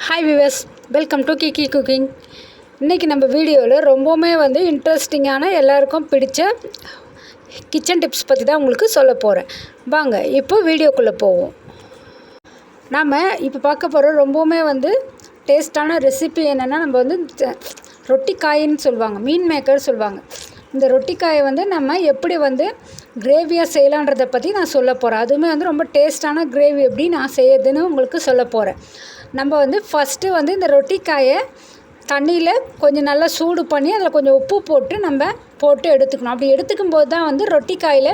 Hi viewers welcome to Kiki cooking இன்றைக்கி நம்ம வீடியோவில் ரொம்பவுமே வந்து இன்ட்ரெஸ்டிங்கான எல்லாருக்கும் பிடிச்ச கிச்சன் டிப்ஸ் பற்றி தான் உங்களுக்கு சொல்ல போகிறேன் வாங்க இப்போ வீடியோக்குள்ளே போவோம். நாம் இப்போ பார்க்க போகிற ரொம்பவுமே வந்து டேஸ்டான ரெசிபி என்னென்னா நம்ம வந்து த- ரொட்டி காயின்னு சொல்லுவாங்க மீன் மேக்கர் சொல்லுவாங்க. இந்த ரொட்டி காயை வந்து நம்ம எப்படி வந்து கிரேவியாக செய்யலான்றதை பற்றி நான் சொல்ல போகிறேன் அதுவுமே வந்து ரொம்ப டேஸ்டான கிரேவி எப்படி நான் செய்யறதுன்னு உங்களுக்கு சொல்ல போகிறேன் நம்ம வந்து ஃபஸ்ட்டு வந்து இந்த ரொட்டிக்காயை தண்ணியில் கொஞ்சம் நல்லா சூடு பண்ணி அதில் கொஞ்சம் உப்பு போட்டு நம்ம போட்டு எடுத்துக்கணும். அப்படி எடுத்துக்கும் போது தான் வந்து ரொட்டிக்காயில்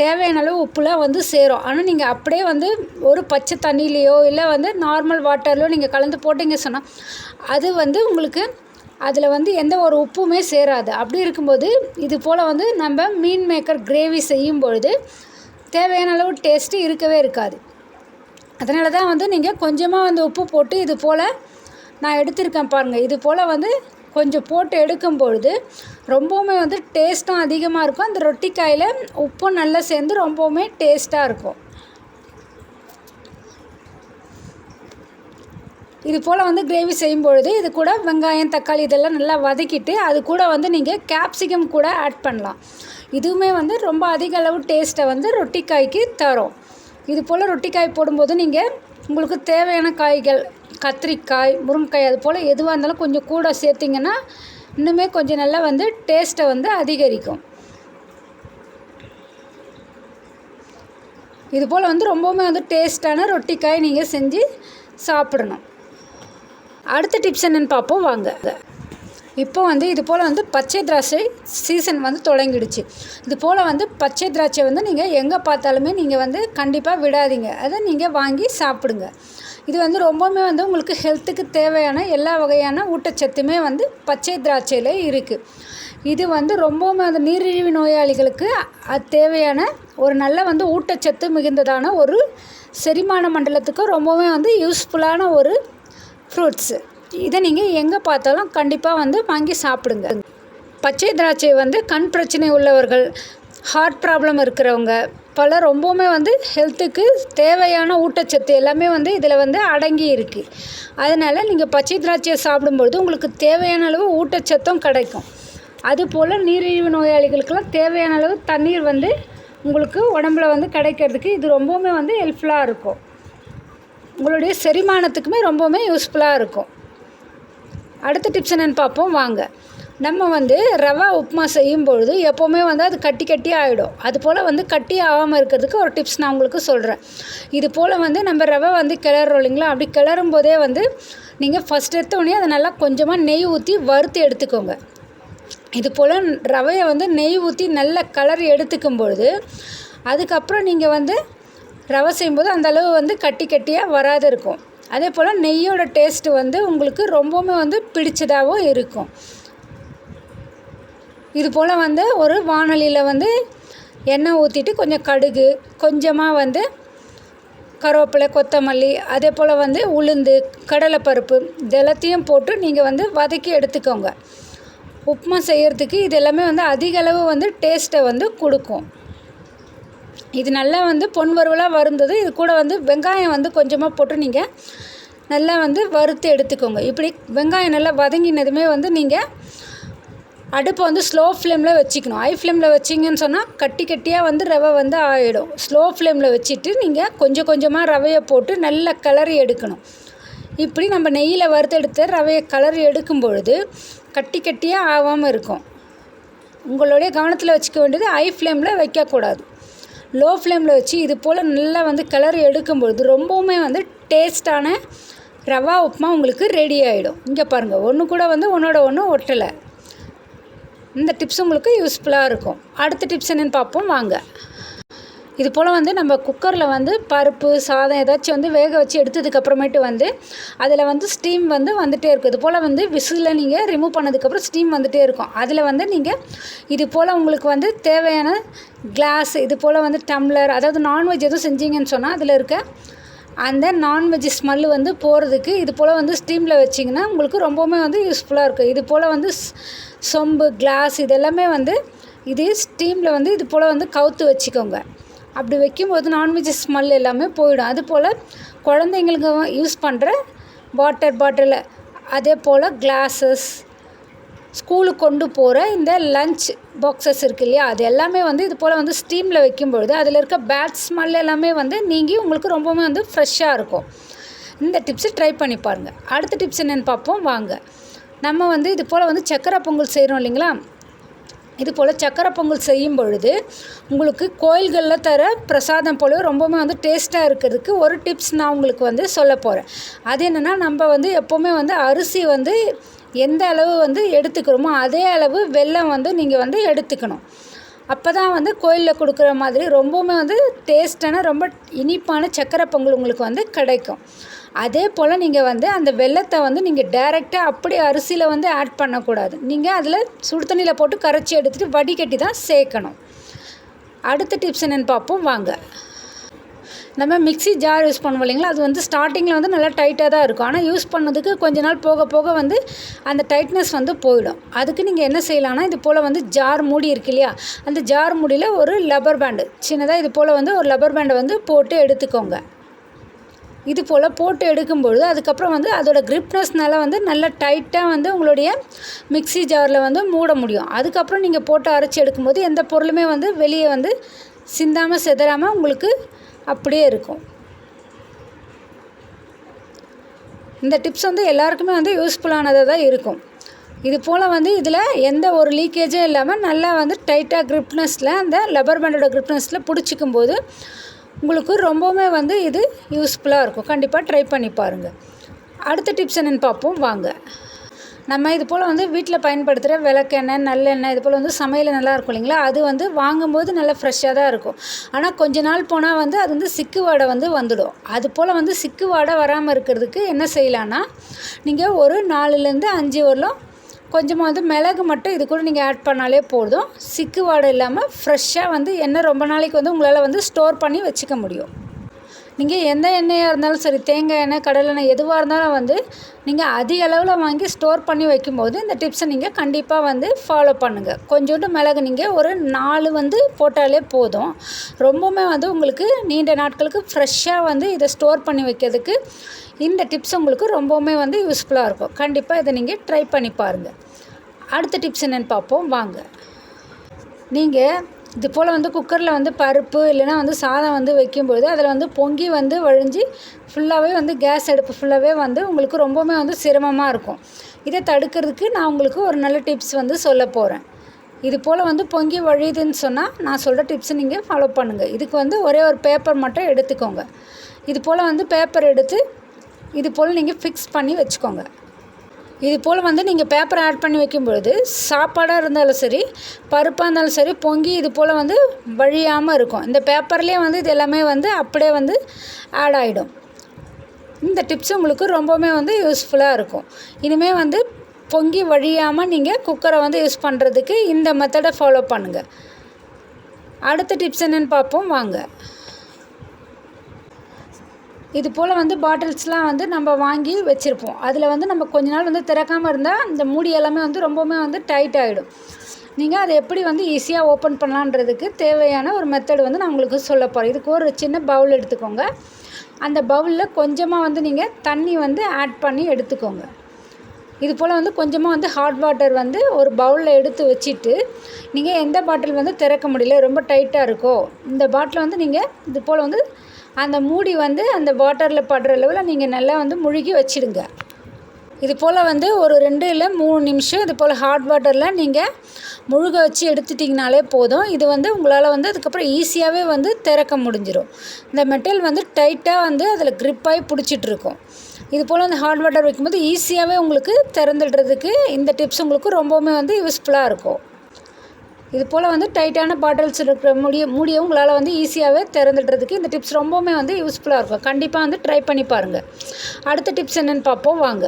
தேவையான அளவு உப்புலாம் வந்து சேரும். ஆனால் நீங்கள் அப்படியே வந்து ஒரு பச்சை தண்ணியிலையோ இல்லை வந்து நார்மல் வாட்டர்லையோ நீங்கள் கலந்து போட்டிங்க சொன்னால் அது வந்து உங்களுக்கு அதில் வந்து எந்த ஒரு உப்புமே சேராது. அப்படி இருக்கும்போது இது போல் வந்து நம்ம மீன் மேக்கர் கிரேவி செய்யும் பொழுது தேவையான அளவு டேஸ்ட்டு இருக்கவே இருக்காது. அதனால தான் வந்து நீங்கள் கொஞ்சமாக வந்து உப்பு போட்டு இது போல் நான் எடுத்திருக்கேன் பாருங்கள் இது போல் வந்து கொஞ்சம் போட்டு எடுக்கும் பொழுது ரொம்பவுமே வந்து டேஸ்ட்டும் அதிகமாக இருக்கும். அந்த ரொட்டிக்காயில் உப்பும் நல்லா சேர்ந்து ரொம்பவுமே டேஸ்ட்டாக இருக்கும். இது போல் வந்து கிரேவி செய்யும் பொழுது இது கூட வெங்காயம் தக்காளி இதெல்லாம் நல்லா வதக்கிட்டு அது கூட வந்து நீங்கள் கேப்சிகம் கூட ஆட் பண்ணலாம். இதுவுமே வந்து ரொம்ப அதிக அளவு டேஸ்ட்டை வந்து ரொட்டிக்காய்க்கு தரும். இது போல் ரொட்டிக்காய் போடும்போது நீங்கள் உங்களுக்கு தேவையான காய்கள் கத்திரிக்காய் முருங்கைக்காய் அது போல் எதுவாக இருந்தாலும் கொஞ்சம் கூட சேர்த்திங்கன்னா இன்னுமே கொஞ்சம் நல்லா வந்து டேஸ்ட்டை வந்து அதிகரிக்கும். இது போல் வந்து ரொம்பவுமே வந்து டேஸ்ட்டான ரொட்டிக்காய் நீங்கள் செஞ்சு சாப்பிடணும். அடுத்த டிப்ஸ் என்னென்னு பார்ப்போம் வாங்க. இப்போ வந்து இது போல் வந்து பச்சை திராட்சை சீசன் வந்து தொடங்கிடுச்சு. இது போல் வந்து பச்சை திராட்சை வந்து நீங்கள் எங்கே பார்த்தாலுமே நீங்கள் வந்து கண்டிப்பாக விடாதீங்க. அதை நீங்கள் வாங்கி சாப்பிடுங்க. இது வந்து ரொம்பவுமே வந்து உங்களுக்கு ஹெல்த்துக்கு தேவையான எல்லா வகையான ஊட்டச்சத்துமே வந்து பச்சை திராட்சையில் இருக்குது இது வந்து ரொம்பவுமே அந்த நீரிழிவு நோயாளிகளுக்கு அது தேவையான ஒரு நல்ல வந்து ஊட்டச்சத்து மிகுந்ததான ஒரு செரிமான மண்டலத்துக்கு ரொம்பவுமே வந்து யூஸ்ஃபுல்லான ஒரு ஃப்ரூட்ஸு இதை நீங்கள் எங்கே பார்த்தாலும் கண்டிப்பாக வந்து வாங்கி சாப்பிடுங்க. பச்சை திராட்சை வந்து கண் பிரச்சனை உள்ளவர்கள் ஹார்ட் ப்ராப்ளம் இருக்கிறவங்க பல ரொம்பவுமே வந்து ஹெல்த்துக்கு தேவையான ஊட்டச்சத்து எல்லாமே வந்து இதில் வந்து அடங்கி இருக்குது அதனால் நீங்கள் பச்சை திராட்சையை சாப்பிடும்பொழுது உங்களுக்கு தேவையான அளவு ஊட்டச்சத்தும் கிடைக்கும். அதுபோல் நீரிழிவு நோயாளிகளுக்கெல்லாம் தேவையான அளவு தண்ணீர் வந்து உங்களுக்கு உடம்புல வந்து கிடைக்கிறதுக்கு இது ரொம்பவுமே வந்து ஹெல்ப்ஃபுல்லாக இருக்கும். உங்களுடைய செரிமானத்துக்குமே ரொம்பவுமே யூஸ்ஃபுல்லாக இருக்கும். அடுத்த டிப்ஸ் என்னென்னு பார்ப்போம். வாங்க. நம்ம வந்து ரவா உப்புமா செய்யும் பொழுது எப்போவுமே வந்து அது கட்டி கட்டி ஆகிடும் அது போல் வந்து கட்டி ஆகாமல் இருக்கிறதுக்கு ஒரு டிப்ஸ் நான் உங்களுக்கு சொல்கிறேன் இது போல் வந்து நம்ம ரவை வந்து கிளறோம் இல்லைங்களா? அப்படி கிளறும் போதே வந்து நீங்கள் ஃபஸ்ட் எடுத்த உடனே அதை நல்லா கொஞ்சமாக நெய் ஊற்றி வறுத்து எடுத்துக்கோங்க. இது போல் ரவையை வந்து நெய் ஊற்றி நல்ல கலர் எடுத்துக்கும் பொழுது அதுக்கப்புறம் நீங்கள் வந்து ரவை செய்யும்போது அந்த அளவு வந்து கட்டி கட்டியாக வராது இருக்கும். அதே போல் நெய்யோட டேஸ்ட்டு வந்து உங்களுக்கு ரொம்பவுமே வந்து பிடிச்சதாகவும் இருக்கும். இது போல் வந்து ஒரு வானொலியில் வந்து எண்ணெய் ஊற்றிட்டு கொஞ்சம் கடுகு கொஞ்சமாக வந்து கருவேப்பிலை கொத்தமல்லி அதே போல் வந்து உளுந்து கடலைப்பருப்பு இதெல்லாத்தையும் போட்டு நீங்கள் வந்து வதக்கி எடுத்துக்கோங்க. உப்புமா செய்கிறதுக்கு இது எல்லாமே வந்து அதிகளவு வந்து டேஸ்ட்டை வந்து கொடுக்கும். இது நல்லா வந்து பொன் வறுவலாக வருந்தது இது கூட வந்து வெங்காயம் வந்து கொஞ்சமாக போட்டு நீங்கள் நல்லா வந்து வறுத்து எடுத்துக்கோங்க. இப்படி வெங்காயம் நல்லா வதங்கினதுமே வந்து நீங்கள் அடுப்பை வந்து ஸ்லோ ஃப்ளேமில் வச்சுக்கணும். ஹை ஃப்ளேமில் வச்சிங்கன்னு சொன்னால் கட்டி கட்டியாக வந்து ரவை வந்து ஆகிடும் ஸ்லோ ஃப்ளேமில் வச்சுட்டு நீங்கள் கொஞ்சம் கொஞ்சமாக ரவையை போட்டு நல்லா கிளறி எடுக்கணும். இப்படி நம்ம நெய்யில் வறுத்தெடுத்த ரவையை கலர் எடுக்கும் பொழுது கட்டி கட்டியாக ஆகாமல் இருக்கும். உங்களுடைய கவனத்தில் வச்சுக்க வேண்டியது ஹை ஃப்ளேமில் வைக்கக்கூடாது. லோ ஃப்ளேமில் வச்சு இது போல் நல்லா வந்து கலர் எடுக்கும் பொழுது ரொம்பவுமே வந்து டேஸ்டான ரவா உப்புமா உங்களுக்கு ரெடி ஆகிடும் இங்கே பாருங்கள் ஒன்று கூட வந்து ஒன்றோட ஒன்று ஒட்டலை. இந்த டிப்ஸ் உங்களுக்கு யூஸ்ஃபுல்லாக இருக்கும். அடுத்த டிப்ஸ் என்னென்னு பார்ப்போம் வாங்க. இது போல் வந்து நம்ம குக்கரில் வந்து பருப்பு சாதம் ஏதாச்சும் வந்து வேக வச்சு எடுத்ததுக்கப்புறமேட்டு வந்து அதில் வந்து ஸ்டீம் வந்து வந்துகிட்டே இருக்கும். இது போல் வந்து விசிலில் நீங்கள் ரிமூவ் பண்ணதுக்கப்புறம் ஸ்டீம் வந்துகிட்டே இருக்கும். அதில் வந்து நீங்கள் இது போல் உங்களுக்கு வந்து தேவையான கிளாஸ் இது போல் வந்து டம்ளர் அதாவது நான்வெஜ் எதுவும் செஞ்சீங்கன்னு சொன்னால் அதில் இருக்க அந்த நான்வெஜ் ஸ்மெல்லு வந்து போகிறதுக்கு இது போல் வந்து ஸ்டீமில் வச்சிங்கன்னா உங்களுக்கு ரொம்பவுமே வந்து யூஸ்ஃபுல்லாக இருக்கும். இது போல் வந்து சொம்பு கிளாஸ் இதெல்லாமே வந்து இதே ஸ்டீமில் வந்து இது போல் வந்து கவுத்து வச்சுக்கோங்க. அப்படி வைக்கும்போது நான்வெஜ் ஸ்மெல் எல்லாமே போயிடும். அது போல் குழந்தைங்களுக்கு யூஸ் பண்ணுற வாட்டர் பாட்டில் அதே போல் கிளாஸஸ் ஸ்கூலுக்கு கொண்டு போகிற இந்த லஞ்ச் பாக்ஸஸ் இருக்கு இல்லையா? அது எல்லாமே வந்து இது போல் வந்து ஸ்டீமில் வைக்கும்பொழுது அதில் இருக்க பேட் ஸ்மெல் எல்லாமே வந்து நீங்கி உங்களுக்கு ரொம்பவுமே வந்து ஃப்ரெஷ்ஷாக இருக்கும். இந்த டிப்ஸை ட்ரை பண்ணி பாருங்கள் அடுத்த டிப்ஸ் என்னென்னு பார்ப்போம். வாங்க. நம்ம வந்து இது போல் வந்து சக்கரை பொங்கல் செய்கிறோம் இல்லைங்களா? இது போல் சக்கரை பொங்கல் செய்யும் பொழுது உங்களுக்கு கோயில்களில் தர பிரசாதம் போல ரொம்பவுமே வந்து டேஸ்ட்டாக இருக்கிறதுக்கு ஒரு டிப்ஸ் நான் உங்களுக்கு வந்து சொல்ல போகிறேன் அது என்னென்னா நம்ம வந்து எப்போவுமே வந்து அரிசி வந்து எந்த அளவு வந்து எடுத்துக்கிறோமோ அதே அளவு வெல்லம் வந்து நீங்கள் வந்து எடுத்துக்கணும். அப்போ தான் வந்து கோயிலில் கொடுக்குற மாதிரி ரொம்பவுமே வந்து டேஸ்டான ரொம்ப இனிப்பான சக்கரை பொங்கல் உங்களுக்கு வந்து கிடைக்கும். அதே போல் நீங்கள் வந்து அந்த வெள்ளத்தை வந்து நீங்கள் டைரெக்டாக அப்படியே அரிசியில் வந்து ஆட் பண்ணக்கூடாது. நீங்கள் அதில் சுடு தண்ணியில் போட்டு கரைச்சி எடுத்துகிட்டு வடிகட்டி தான் சேர்க்கணும். அடுத்த டிப்ஸ் என்னென்னு பார்ப்போம் வாங்க. நம்ம மிக்ஸி ஜார் யூஸ் பண்ணுவோம் இல்லைங்களா? அது வந்து ஸ்டார்டிங்கில் வந்து நல்லா டைட்டாக தான் இருக்கும். ஆனால் யூஸ் பண்ணதுக்கு கொஞ்ச நாள் போக போக வந்து அந்த டைட்னஸ் வந்து போயிடும். அதுக்கு நீங்கள் என்ன செய்யலாம்னா இது போல் வந்து ஜார் மூடி இருக்கு இல்லையா? அந்த ஜார் மூடியில் ஒரு லப்பர் பேண்டு சின்னதாக இது போல் வந்து ஒரு லப்பர் பேண்டை வந்து போட்டு எடுத்துக்கோங்க. இது போல் போட்டு எடுக்கும்பொழுது அதுக்கப்புறம் வந்து அதோடய கிரிப்னஸ்னால வந்து நல்லா டைட்டாக வந்து உங்களுடைய மிக்ஸி ஜாரில் வந்து மூட முடியும். அதுக்கப்புறம் நீங்கள் போட்டு அரைச்சி எடுக்கும்போது எந்த பொருளுமே வந்து வெளியே வந்து சிந்தாமல் சிதறாமல் உங்களுக்கு அப்படியே இருக்கும். இந்த டிப்ஸ் வந்து எல்லாருக்குமே வந்து யூஸ்ஃபுல்லானதாக தான் இருக்கும். இது போல் வந்து இதில் எந்த ஒரு லீக்கேஜும் இல்லாமல் நல்லா வந்து டைட்டாக கிரிப்னஸில் அந்த லப்பர் பேண்டோட கிரிப்னஸில் பிடிச்சிக்கும் போது உங்களுக்கு ரொம்பவுமே வந்து இது யூஸ்ஃபுல்லாக இருக்கும். கண்டிப்பாக ட்ரை பண்ணி பாருங்கள் அடுத்த டிப்ஸ் என்னென்னு பார்ப்போம். வாங்க. நம்ம இது போல் வந்து வீட்டில் பயன்படுத்துகிற விளக்கெண்ணெய் நல்லெண்ணெய் இது போல் வந்து சமையல் நல்லா இருக்கும் இல்லைங்களா? அது வந்து வாங்கும்போது நல்லா ஃப்ரெஷ்ஷாக தான் இருக்கும். ஆனால் கொஞ்ச நாள் போனால் வந்து அது வந்து சிக்கு வாடை வந்து வந்துடும். அது போல் வந்து சிக்கு வாடை வராமல் இருக்கிறதுக்கு என்ன செய்யலான்னா நீங்கள் ஒரு நாலுலேருந்து அஞ்சு வரலும் கொஞ்சமாக வந்து மிளகு மட்டும் இது கூட நீங்கள் ஆட் பண்ணாலே போதும். சிக்கு வாடை இல்லாமல் ஃப்ரெஷ்ஷாக வந்து எண்ணெய் ரொம்ப நாளைக்கு வந்து உங்களால் வந்து ஸ்டோர் பண்ணி வச்சுக்க முடியும். நீங்கள் எந்த எண்ணெயாக இருந்தாலும் சரி தேங்காய் எண்ணெய் கடலெண்ணெய் எதுவாக இருந்தாலும் வந்து நீங்கள் அதிக அளவில் வாங்கி ஸ்டோர் பண்ணி வைக்கும்போது இந்த டிப்ஸை நீங்கள் கண்டிப்பாக வந்து ஃபாலோ பண்ணுங்கள் கொஞ்சோண்டு மிளகு நீங்கள் ஒரு நாலு வந்து போட்டாலே போதும். ரொம்பவுமே வந்து உங்களுக்கு நீண்ட நாட்களுக்கு ஃப்ரெஷ்ஷாக வந்து இதை ஸ்டோர் பண்ணி வைக்கிறதுக்கு இந்த டிப்ஸ் உங்களுக்கு ரொம்பவுமே வந்து யூஸ்ஃபுல்லாக இருக்கும். கண்டிப்பாக இதை நீங்கள் ட்ரை பண்ணி பாருங்கள் அடுத்த டிப்ஸ் என்னென்னு பார்ப்போம். வாங்க. நீங்கள் இது போல் வந்து குக்கரில் வந்து பருப்பு இல்லைனா வந்து சாதம் வந்து வைக்கும்பொழுது அதில் வந்து பொங்கி வந்து வழிஞ்சு ஃபுல்லாகவே வந்து கேஸ் அடுப்பு ஃபுல்லாகவே வந்து உங்களுக்கு ரொம்பவுமே வந்து சிரமமாக இருக்கும். இதை தடுக்கிறதுக்கு நான் உங்களுக்கு ஒரு நல்ல டிப்ஸ் வந்து சொல்ல போகிறேன். இது போல் வந்து பொங்கி வழியுதுன்னு சொன்னால் நான் சொல்கிற டிப்ஸை நீங்கள் ஃபாலோ பண்ணுங்கள். இதுக்கு வந்து ஒரே ஒரு பேப்பர் மட்டும் எடுத்துக்கோங்க. இது போல் வந்து பேப்பர் எடுத்து இது போல் நீங்கள் ஃபிக்ஸ் பண்ணி வச்சுக்கோங்க. இது போல் வந்து நீங்கள் பேப்பரை ஆட் பண்ணி வைக்கும்பொழுது சாப்பாடாக இருந்தாலும் சரி பருப்பாக இருந்தாலும் சரி பொங்கி இது போல் வந்து வழியாமல் இருக்கும். இந்த பேப்பர்லேயே வந்து இது எல்லாமே வந்து அப்படியே வந்து ஆட் ஆகிடும் இந்த டிப்ஸ் உங்களுக்கு ரொம்பவுமே வந்து யூஸ்ஃபுல்லாக இருக்கும். இனிமேல் வந்து பொங்கி வழியாமல் நீங்கள் குக்கரை வந்து யூஸ் பண்ணுறதுக்கு இந்த மெத்தடை ஃபாலோ பண்ணுங்கள் அடுத்த டிப்ஸ் என்னென்னு பார்ப்போம். வாங்க. இது போல் வந்து பாட்டில்ஸ்லாம் வந்து நம்ம வாங்கி வச்சுருப்போம். அதில் வந்து நம்ம கொஞ்ச நாள் வந்து திறக்காமல் இருந்தால் இந்த மூடி எல்லாமே வந்து ரொம்பவுமே வந்து டைட் ஆகிடும் நீங்கள் அதை எப்படி வந்து ஈஸியாக ஓப்பன் பண்ணலான்றதுக்கு தேவையான ஒரு மெத்தடு வந்து நான் உங்களுக்கு சொல்ல போகிறேன் இதுக்கு ஒரு சின்ன பவுல் எடுத்துக்கோங்க. அந்த பவுலில் கொஞ்சமாக வந்து நீங்கள் தண்ணி வந்து ஆட் பண்ணி எடுத்துக்கோங்க. இது போல் வந்து கொஞ்சமாக வந்து ஹாட் வாட்டர் வந்து ஒரு பவுலில் எடுத்து வச்சுட்டு நீங்கள் எந்த பாட்டில் வந்து திறக்க முடியல ரொம்ப டைட்டாக இருக்கோ இந்த பாட்டில் வந்து நீங்கள் இது போல் வந்து அந்த மூடி வந்து அந்த வாட்டரில் படுற அளவில் நீங்கள் நல்லா வந்து முழுகி வச்சிடுங்க. இது போல் வந்து ஒரு ரெண்டு இல்லை மூணு நிமிஷம் இது போல் ஹாட் வாட்டரில் நீங்கள் முழுக வச்சு எடுத்துட்டிங்கனாலே போதும். இது வந்து உங்களால் வந்து அதுக்கப்புறம் ஈஸியாகவே வந்து திறக்க முடிஞ்சிடும் இந்த மெட்டல் வந்து டைட்டாக வந்து அதில் க்ரிப்பாகி பிடிச்சிட்ருக்கும் இது போல் அந்த ஹாட் வாட்டர் வைக்கும்போது ஈஸியாகவே உங்களுக்கு திறந்துடுறதுக்கு இந்த டிப்ஸ் உங்களுக்கு ரொம்பவுமே வந்து யூஸ்ஃபுல்லாக இருக்கும். இது போல் வந்து டைட்டான பாட்டில்ஸ் இருக்கிற முடிய மூடியை உங்களால் வந்து ஈஸியாகவே திறந்துடுறதுக்கு இந்த டிப்ஸ் ரொம்பவுமே வந்து யூஸ்ஃபுல்லாக இருக்கும். கண்டிப்பாக வந்து ட்ரை பண்ணி பாருங்கள் அடுத்த டிப்ஸ் என்னென்னு பார்ப்போம். வாங்க.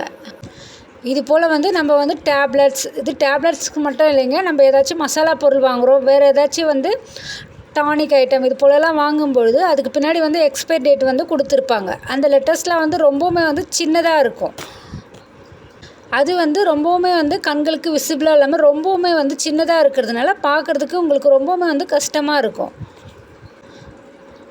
இது போல் வந்து நம்ம வந்து டேப்லெட்ஸ் இது டேப்லெட்ஸ்க்கு மட்டும் இல்லைங்க. நம்ம ஏதாச்சும் மசாலா பொருள் வாங்குகிறோம் வேறு ஏதாச்சும் வந்து டானிக் ஐட்டம் இது போலலாம் வாங்கும்பொழுது அதுக்கு பின்னாடி வந்து எக்ஸ்பைரி டேட் வந்து கொடுத்துருப்பாங்க. அந்த லெட்டர்ஸ்லாம் வந்து ரொம்பவுமே வந்து சின்னதாக இருக்கும். அது வந்து ரொம்பவுமே வந்து கண்களுக்கு விசிபிளாக இல்லாமல் ரொம்பவுமே வந்து சின்னதாக இருக்கிறதுனால பார்க்குறதுக்கு உங்களுக்கு ரொம்பவுமே வந்து கஷ்டமாக இருக்கும்.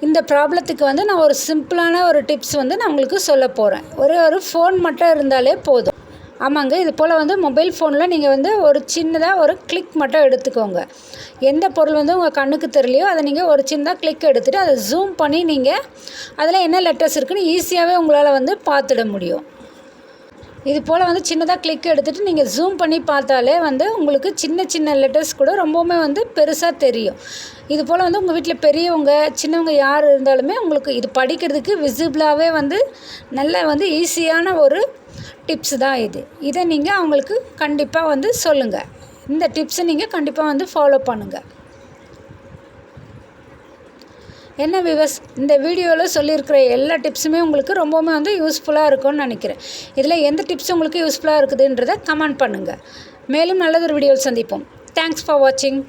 இந்த ப்ராப்ளத்துக்கு வந்து நான் ஒரு சிம்பிளான ஒரு டிப்ஸ் வந்து நான் உங்களுக்கு சொல்ல போகிறேன் ஒரே ஒரு ஃபோன் மட்டும் இருந்தாலே போதும். ஆமாங்க இது போல் வந்து மொபைல் ஃபோனில் நீங்கள் வந்து ஒரு சின்னதாக ஒரு கிளிக் மட்டும் எடுத்துக்கோங்க. எந்த பொருள் வந்து உங்கள் கண்ணுக்கு தெரியலையோ அதை நீங்கள் ஒரு சின்னதாக கிளிக் எடுத்துகிட்டு அதை ஜூம் பண்ணி நீங்கள் அதில் என்ன லெட்டர்ஸ் இருக்குன்னு ஈஸியாகவே உங்களால் வந்து பார்த்துட முடியும். இது போல் வந்து சின்னதாக கிளிக் எடுத்துகிட்டு நீங்கள் ஜூம் பண்ணி பார்த்தாலே வந்து உங்களுக்கு சின்ன சின்ன லெட்டர்ஸ் கூட ரொம்பவுமே வந்து பெருசாக தெரியும். இது போல் வந்து உங்கள் வீட்டில் பெரியவங்க சின்னவங்க யார் இருந்தாலுமே உங்களுக்கு இது படிக்கிறதுக்கு விசிபிளாகவே வந்து நல்ல வந்து ஈஸியான ஒரு டிப்ஸ் தான் இது. இதை நீங்கள் அவங்களுக்கு கண்டிப்பாக வந்து சொல்லுங்கள் இந்த டிப்ஸை நீங்கள் கண்டிப்பாக வந்து ஃபாலோ பண்ணுங்கள் என்ன விவஸ் இந்த வீடியோவில் சொல்லியிருக்கிற எல்லா டிப்ஸுமே உங்களுக்கு ரொம்பவுமே வந்து யூஸ்ஃபுல்லாக இருக்கும்னு நினைக்கிறேன். இதில் எந்த டிப்ஸ் உங்களுக்கு யூஸ்ஃபுல்லாக இருக்குதுன்றதை கமெண்ட் பண்ணுங்கள் மேலும் நல்லதொரு வீடியோவில் சந்திப்போம். தேங்க்ஸ் ஃபார் வாட்சிங்